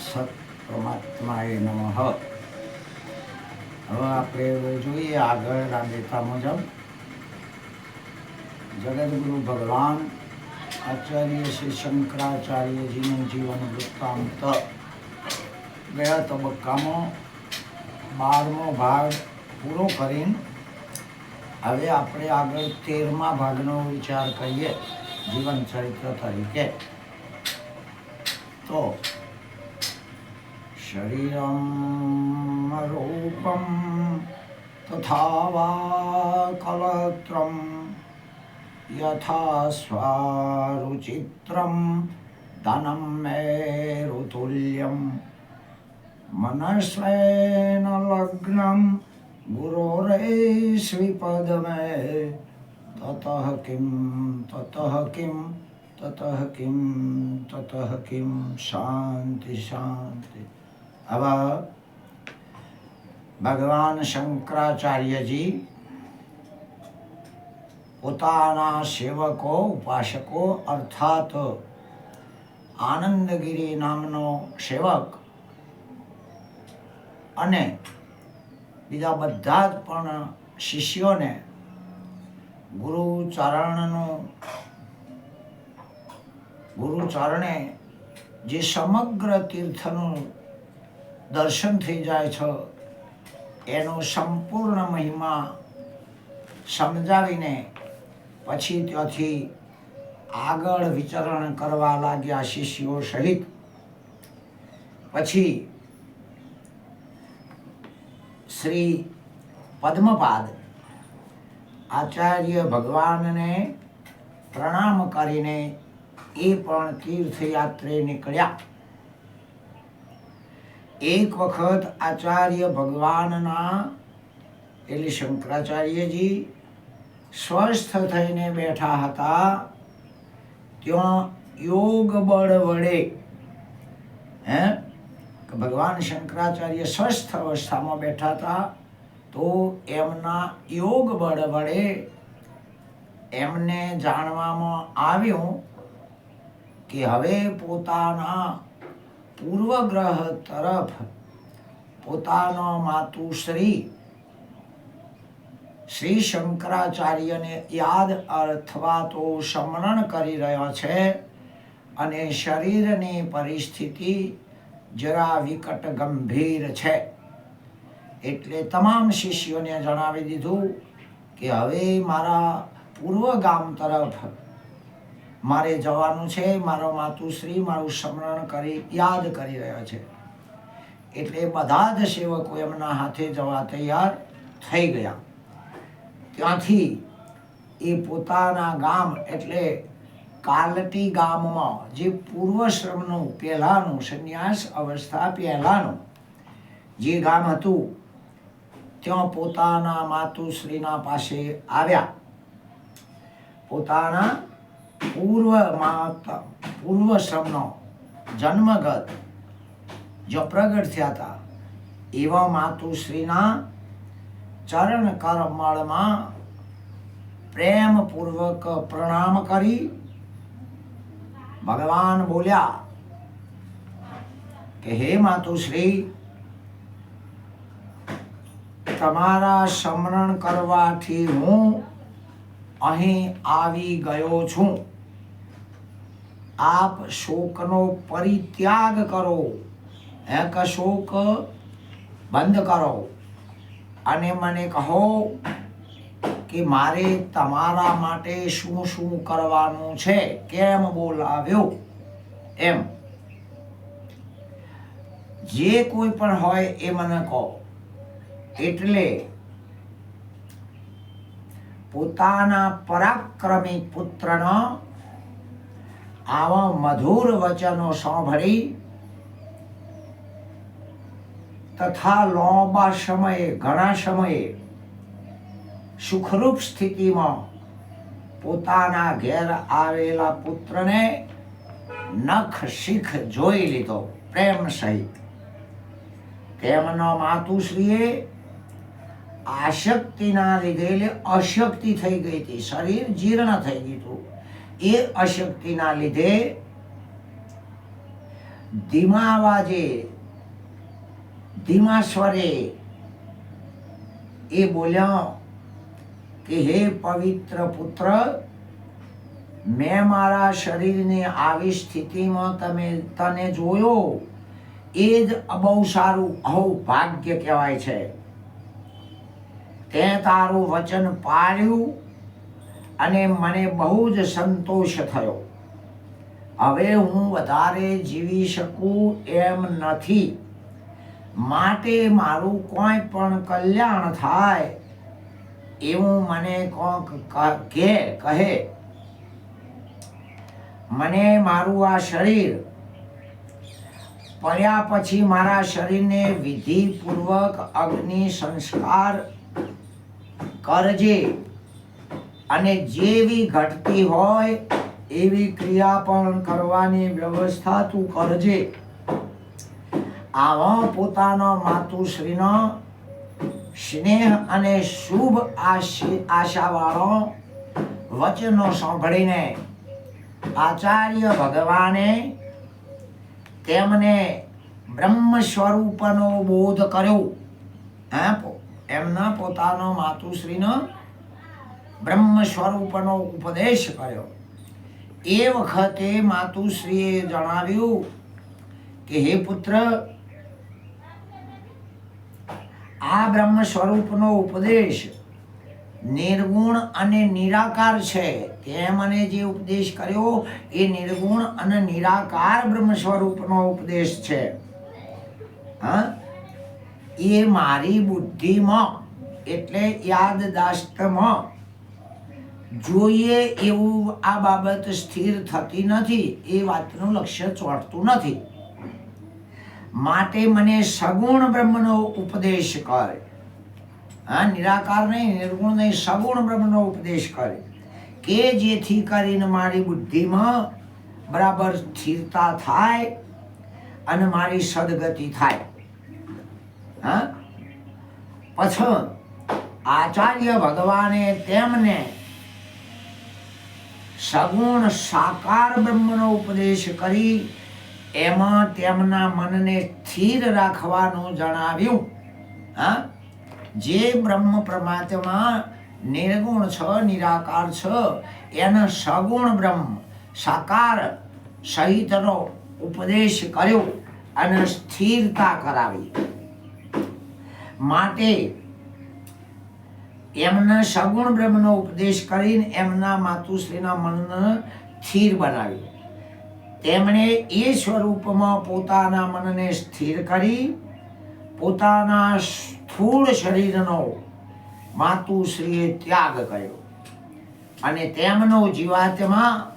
સત પરમાત્માએ નમઃ. હવે આપણે જોઈએ આગળ દેતા મુજબ. જગદગુરુ ભગવાન આચાર્ય શ્રી શંકરાચાર્યજીનું જીવન વૃત્તાંત. ગયા તબક્કામાં બારમો ભાગ પૂરો કરીને હવે આપણે આગળ તેરમા ભાગનો વિચાર કરીએ જીવન ચરિત્ર તરીકે. તો શરીરમ રૂપમ તથા વા કલત્રમ યથા સ્વારુચિત્રમ ધનમ મેરુતુલ્યમ મનસ્વેન લગ્નમ ગુરોરેષ્વિપદમે તતઃ કિમ તતઃ કિમ તતઃ કિમ તતઃ કિમ શાંતિ શાંતિ આવા ભગવાન શંકરાચાર્યજી પોતાના સેવકો, ઉપાસકો, અર્થાત આનંદગીરી નામનો સેવક અને બીજા બધા જ પણ શિષ્યોને ગુરુચરણનું ગુરુચરણે જે સમગ્ર તીર્થનું દર્શન થઈ જાય છે, એનો સંપૂર્ણ મહિમા સમજાવીને પછી ત્યાંથી આગળ વિચરણ કરવા લાગ્યા શિષ્યો સહિત. પછી શ્રી પદ્મપાદ આચાર્ય ભગવાનને પ્રણામ કરીને એ પણ તીર્થયાત્રે નીકળ્યા. એક વખત આચાર્ય ભગવાનના, એટલે શંકરાચાર્યજી, સ્વસ્થ થઈને બેઠા હતા, ત્યાં યોગ બળ વડે, હે? ભગવાન શંકરાચાર્ય સ્વસ્થ અવસ્થામાં બેઠા હતા, તો એમના યોગ બળ વડે એમને જાણવામાં આવ્યું કે હવે પોતાના પૂર્વગ્રહ તરફ પોતાનો માતુશ્રી શ્રી શંકરાચાર્યને યાદ અથવા તો સમરણ કરી રહ્યા છે અને શરીરની પરિસ્થિતિ જરા વિકટ ગંભીર છે. એટલે તમામ શિષ્યોને જણાવી દીધું કે હવે મારા પૂર્વ ગામ તરફ મારે જવાનું છે, મારો માતુશ્રી મારું સ્મરણ કરી, યાદ કરી રહ્યો છે. એટલે બધા જ સેવકો એમના હાથે જવા તૈયાર થઈ ગયા. ત્યાંથી એ પોતાના ગામ એટલે કાલટી ગામમાં, જે પૂર્વશ્રમનું પહેલાંનું સંન્યાસ અવસ્થા પહેલાંનું, જે ગામ હતું, ત્યાં પોતાના માતુશ્રીના પાસે આવ્યા. પોતાના પૂર્વ માતા પૂર્વ શ્રમનો જન્મગત જો પ્રગટ થયા હતા, એવા માતુશ્રીના ચરણ કરમળમાં પ્રેમપૂર્વક પ્રણામ કરી ભગવાન બોલ્યા, કે હે માતુશ્રી તમારા સ્મરણ કરવાથી હું અહીં આવી ગયો છું. આપ શોકનો પરિત્યાગ કરો. એક શોક? બંધ કરો. અને મને કહો કે મારે તમારા માટે શું શું કરવાનું છે? કેમ બોલાવ્યો? એમ. જે કોઈ પણ હોય એ મને કહો. એટલે પોતાના પરાક્રમી પુત્રનો આવા મધુર વચનો સાંભળી તથા લાંબા સમયે, ઘણા સમયે સુખરૂપ સ્થિતિમાં પોતાના ઘેર આવેલા પુત્રને નખ શીખ જોઈ લીધો, પ્રેમ સહિત. તેમનો માતુશ્રીએ આશક્તિના લીધે અશક્તિ થઈ ગઈ હતી, શરીર જીર્ણ થઈ ગયું એ અશક્તિના લીધે ધીમા અવાજે ધીમા સ્વરે એ બોલ્યા કે, હે પવિત્ર પુત્ર, મેં મારા શરીરની આવી સ્થિતિમાં તમે, તને જોયો? એ જ બહુ સારું અહો ભાગ્ય કહેવાય છે. તે તારું વચન પાળ્યું. અને મને બહુ જ સંતોષ થયો. હવે હું વધારે જીવી શકું એમ નથી. માટે મારું કોઈ પણ કલ્યાણ થાય એવું મને કોક કહે કહે. મને મારું આ શરીર પડ્યા પછી મારા શરીરને વિધિપૂર્વક અગ્નિ સંસ્કાર કરજે. અને જેવી ઘટતી હોય, એવી ક્રિયા પણ કરવાની વ્યવસ્થા તું કરજે. આવા પોતાના માતુશ્રીનો સ્નેહ અને શુભ આશી, આશાવાળો વચનો સાંભળીને આચાર્ય ભગવાને તેમને બ્રહ્મ સ્વરૂપનો બોધ કર્યો. એમના પોતાનો માતુશ્રીનો બ્રહ્મ સ્વરૂપનો ઉપદેશ કર્યો. એ વખતે માતુશ્રીએ જણાવ્યું કે, હે પુત્ર, આ બ્રહ્મ સ્વરૂપનો ઉપદેશ નિર્ગુણ અને નિરાકાર છે. તે મને જે ઉપદેશ કર્યો, એ નિર્ગુણ અને નિરાકાર બ્રહ્મ સ્વરૂપનો ઉપદેશ છે. હા? એ મારી બુદ્ધિમાં, એટલે યાદદાસ્તમાં જોઈએ એવું આ બાબત સ્થિર થતી નથી, એ વાતનું લક્ષ્ય ચોંટતું નથી. માટે મને સગુણ બ્રહ્મનો ઉપદેશ કરે. હા, નિરાકાર નહીં, નિર્ગુણ નહીં, સગુણ બ્રહ્મનો ઉપદેશ કરે. કે જેથી કરીને મારી બુદ્ધિમાં બરાબર સ્થિરતા થાય અને મારી સદગતિ થાય. હા? પછી આચાર્ય ભગવાને તેમને સગુણ સાકાર બ્રહ્મનો ઉપદેશ કરી એમાં તેમના મનને સ્થિર રાખવાનું જણાવ્યું. હા? જે બ્રહ્મ પરમાત્મા નિર્ગુણ છ, નિરાકાર છ, એના સગુણ બ્રહ્મ સાકાર સહિતનો ઉપદેશ કર્યો અને સ્થિરતા કરાવી. માટે એમના સગુણ બ્રહ્મનો ઉપદેશ કરીને એમના માતુશ્રીના મનને સ્થિર બનાવ્યું. તેમણે એ સ્વરૂપમાં પોતાના મનને સ્થિર કરી, પોતાના સ્થૂળ શરીરનો માતુશ્રીએ ત્યાગ કર્યો. અને તેમનો જીવાત્મા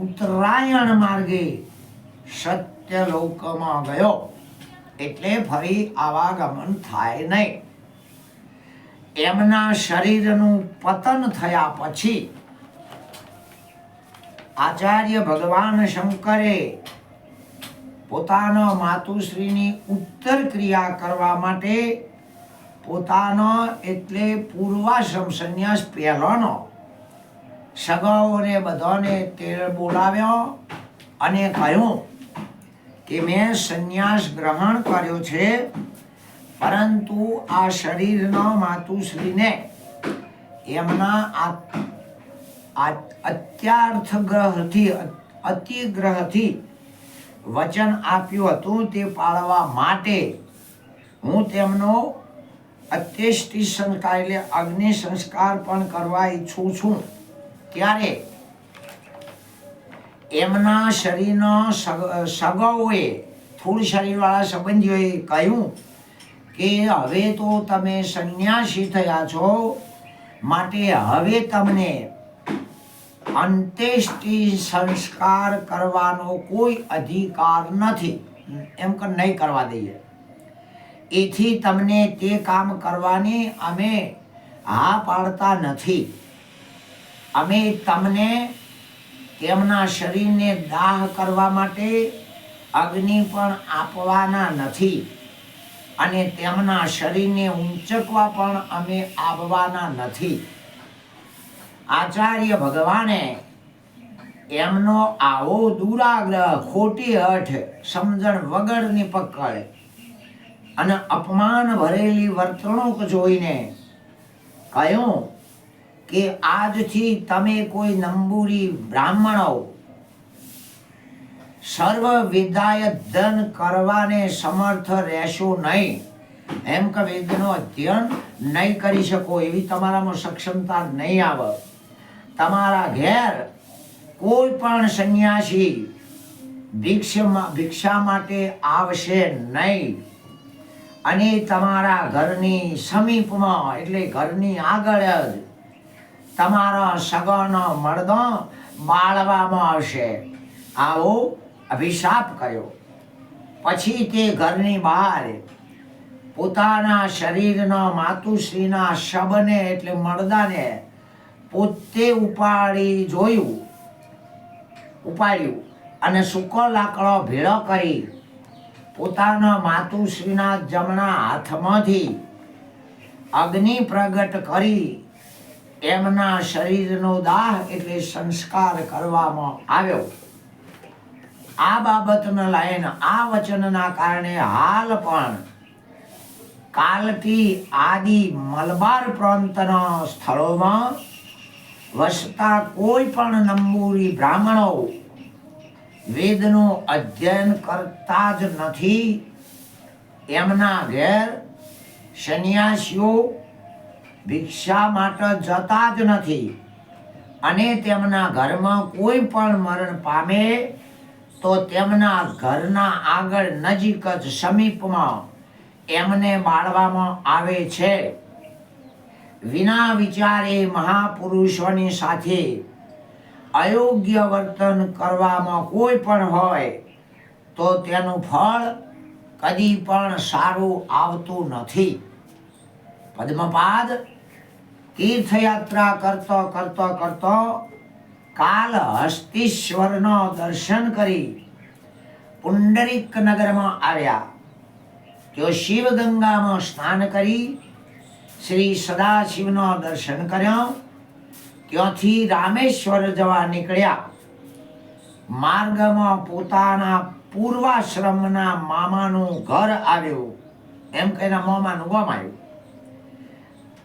ઉત્તરાયણ માર્ગે સત્યલોકમાં ગયો. એટલે ફરી આવાગમન થાય નહીં. એમના શરીરનું પતન થયા પછી આચાર્ય ભગવાન શંકરે પોતાના માતુશ્રીની ઉત્તર ક્રિયા કરવા માટે પોતાનો એટલે પૂર્વાશ્રમ સંન્યાસ પહેલાનો સગાઓને બધાને તે બોલાવ્યો અને કહ્યું કે મેં સંન્યાસ ગ્રહણ કર્યો છે પરંતુ આ શરીરના માતુશ્રીને એમના અત્યાર્થ ગ્રહથી અતિગ્રહથી વચન આપ્યું હતું તે પાળવા માટે હું તેમનો અત્યેષ્ટિ સંસ્કાર એટલે અગ્નિ સંસ્કાર પણ કરવા ઈચ્છું છું. ત્યારે એમના શરીરના સગ- સગાઓએ થોડ શરીરવાળા સંબંધીઓએ કહ્યું કે હવે તો તમે સંન્યાસી થયા છો, માટે હવે તમને અંત્યેષ્ટિ સંસ્કાર કરવાનો કોઈ અધિકાર નથી. એમ કે નહીં કરવા દઈએ. એથી તમને તે કામ કરવાની અમે હા પાડતા નથી. અમે તમને તેમના શરીરને દાહ કરવા માટે અગ્નિ પણ આપવાના નથી. અને તેમના શરીરને ઊંચકવા પણ અમે આવવાના નથી. આચાર્ય ભગવાને એમનો આવો દુરાગ્રહ ખોટી હઠ સમજણ વગરની પકડ અને અપમાન ભરેલી વર્તણૂક જોઈને કહ્યું કે આજથી તમે કોઈ નંબુરી બ્રાહ્મણો સર્વ વિદાય ધન કરવાને સમર્થ રહેશો નહીં. એમ કે વેદનો અધ્યયન નહીં કરી શકો એવી તમારામાં સક્ષમતા નહીં આવે. તમારા ઘેર કોઈ પણ સંન્યાસી ભિક્ષમાં ભિક્ષા માટે આવશે નહીં. અને તમારા ઘરની સમીપમાં, એટલે ઘરની આગળ જ તમારા સગન મળદો બાળવામાં આવશે. આવો અભિશાપ કર્યો પછી તે ઘરની બહાર પોતાના શરીરના માતુશ્રીના શબને એટલે મળદાને પોતે ઉપાડી જોયું. ઉપાડ્યું અને સૂકો લાકડો ભેળો કરી પોતાના માતુશ્રીના જમણા હાથમાંથી અગ્નિ પ્રગટ કરી એમના શરીરનો દાહ એટલે સંસ્કાર કરવામાં આવ્યો. આ બાબતના લાયન, આ વચનના કારણે હાલ પણ કાલથી આદિ મલબાર પ્રાંતના સ્થળોમાં વસતા કોઈ પણ નંબૂરી બ્રાહ્મણો વેદનું અધ્યયન કરતા જ નથી. એમના ઘેર સંન્યાસીઓ ભિક્ષા માટે જતા જ નથી અને તેમના ઘરમાં કોઈ પણ મરણ પામે તો તેમના ઘરના આગળ નજીક જ સમીપમાં એમને બાળવામાં આવે છે. વિના વિચારે મહાપુરુષોની સાથે અયોગ્ય વર્તન કરવામાં કોઈ પણ હોય તો તેનું ફળ કદી પણ સારું આવતું નથી. પદ્મપાદ તીર્થયાત્રા કરતો કરતો કરતો કાલ હસ્તીશ્વરનો દર્શન કરી પુંડરીક નગરમાં આવ્યા. તેઓ શિવ ગંગામાં સ્નાન કરી શ્રી સદાશિવનો દર્શન કર્યો. ત્યાંથી રામેશ્વર જવા નીકળ્યા. માર્ગમાં પોતાના પૂર્વાશ્રમના મામાનું ઘર આવ્યું. એમ કહીને મામાનું ગામ આવ્યું.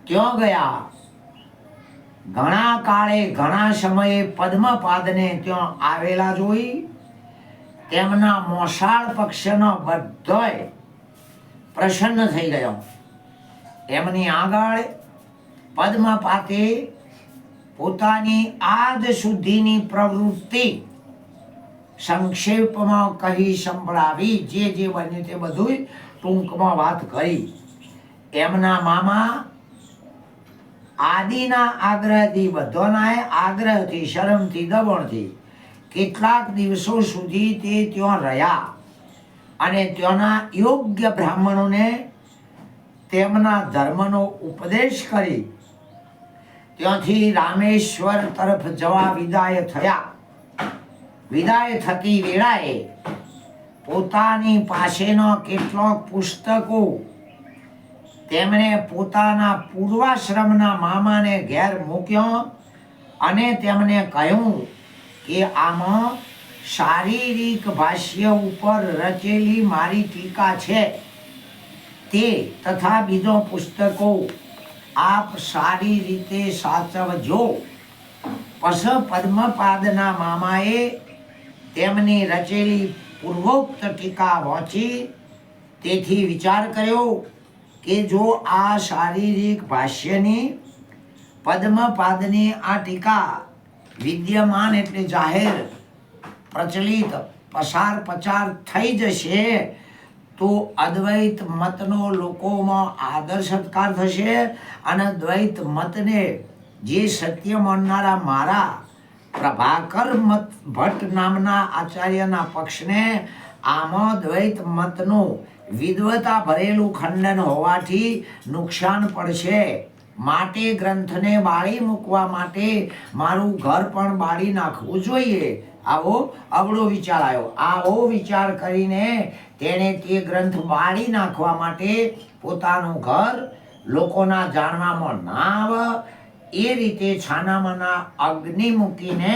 ત્યાં ગયા. ઘણા કાળે, ઘણા સમયે પદ્મપાદને ત્યાં આવેલા જોઈ તેમના મોસાળ પક્ષનો બધોય પ્રસન્ન થઈ ગયો. એમની આગળ પદ્મપાતે પોતાની આજ સુધીની પ્રવૃત્તિ સંક્ષેપમાં કહી સંભળાવી, જે જે બન્યું તે બધું ટૂંકમાં વાત કરી. એમના મામા આદિના આગ્રહથી બધોના આગ્રહથી, શરમથી, દબણથી કેટલાક દિવસો સુધી તે ત્યાં રહ્યા અને ત્યાંના યોગ્ય બ્રાહ્મણોને તેમના ધર્મનો ઉપદેશ કરી ત્યાંથી રામેશ્વર તરફ જવા વિદાય થયા. વિદાય થતી વેળાએ પોતાની પાસેનો કેટલોક પુસ્તકો તેમણે પોતાના પૂર્વાશ્રમના મામાને ઘેર મૂક્યો અને તેમણે કહ્યું કે આમાં શારીરિક ભાષ્ય ઉપર રચેલી મારી ટીકા છે. તે તથા બીજો પુસ્તકો આપ સારી રીતે સાચવજો. પસ પદ્મપાદના મામાએ તેમની રચેલી પૂર્વોક્ત ટીકા વાંચી, તેથી વિચાર કર્યો કે જો આ શારીરિક ભાષ્યની પદ્મપાદની આ ટીકા વિદ્યમાન એટલે જાહેર, પ્રચલિત, પસાર, પચાર થઈ જશે, તો અદ્વૈત મતનો લોકોમાં આદર, સત્કાર થશે અને દ્વૈત મતને જે સત્ય માનનારા મારા પ્રભાકર મત ભટ્ટ નામના આચાર્યના પક્ષને આમાં દ્વૈત મતનું વિદવતા ભરેલું ખંડન હોવાથી નુકસાન પડશે. માટે ગ્રંથને બાળી મૂકવા માટે મારું ઘર પણ બાળી નાખવું જોઈએ. આવો અવળો વિચાર આવ્યો આવો વિચાર કરીને તેણે તે ગ્રંથ બાળી નાખવા માટે પોતાનું ઘર લોકોના જાણવામાં ના આવે એ રીતે છાનામાના અગ્નિ મૂકીને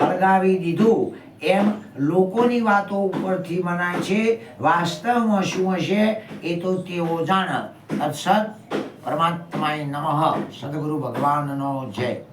હળગાવી દીધું. એમ લોકોની વાતો ઉપરથી મનાય છે, વાસ્તવમાં શું હશે એ તો તેઓ જાણ. તત્સદ પરમાત્માય નમઃ. સદગુરુ ભગવાનનો જય.